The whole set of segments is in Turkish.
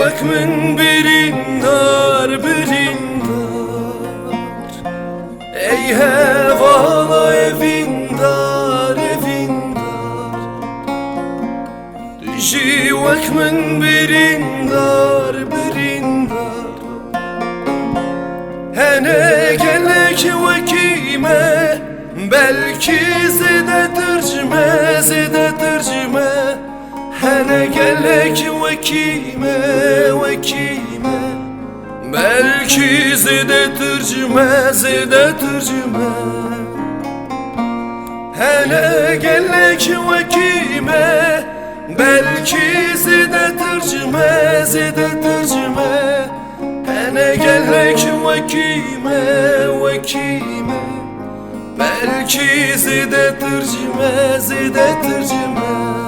Düşü vek min birindar birindar Ey hevala evindar evindar Düşü vek min birindar birindar Hene gelek vekime Belki zede tercüme zede tercüme. Hene gelek vekime Belki zede tercüme zede tercüme Hele gelek vekime Belki zede tercüme zede tercüme Hele gelek vekime vekime Belki zede tercüme zede tercüme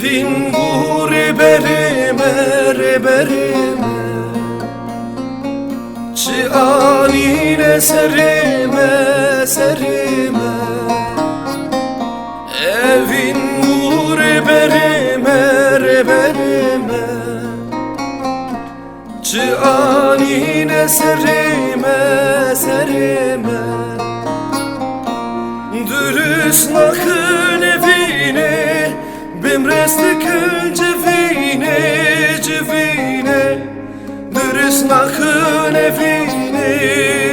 Evin bu reberime reberime Çi anine serime serime. Evin bu reberime reberime Çi anine serime serime. Dürüst evine Bimrestikın cevine cevine. Dürüst nakın evine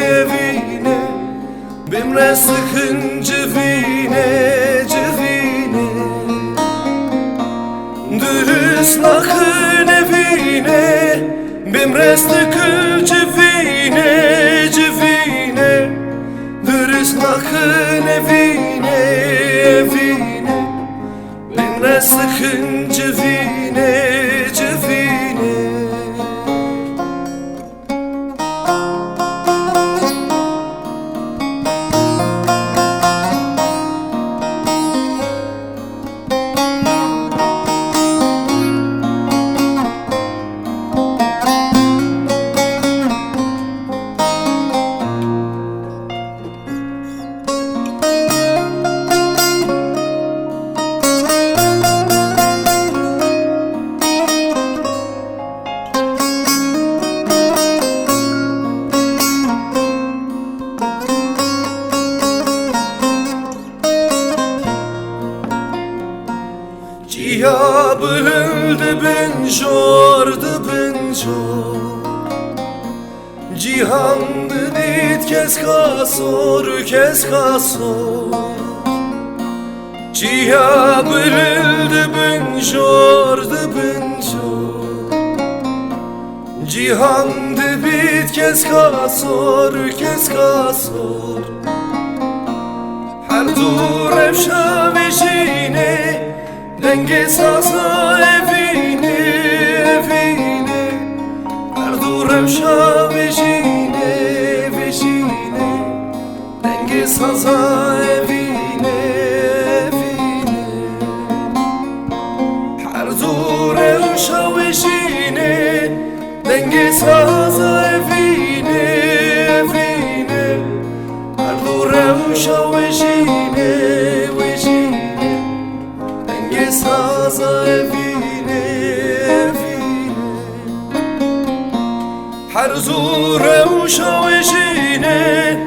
evine. Bimrestikın cevine cevine. Dürüst nakın evine. Bimrestikın cevine cevine. Dürüst nakın evine evine sıkın Ciha bülüldü ben jordu ben jor Cihandı dit kes kasor kes kasor Ciha bülüldü ben jordu ben jor Cihandı bit kes kasor kes kasor Her dur evşa Denge sazı evine evine. Her dur evşa veşine veşine Denge sazı evine evine. Her dur evşa veşine Denge sazı evine evine. Her eşine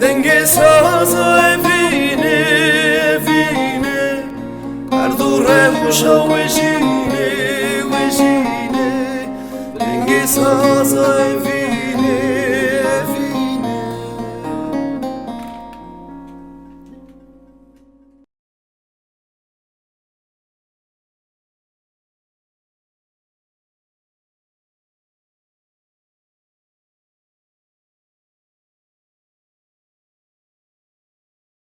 Denge saza evine evine. Her zure uşa eşine eşine Denge saza evine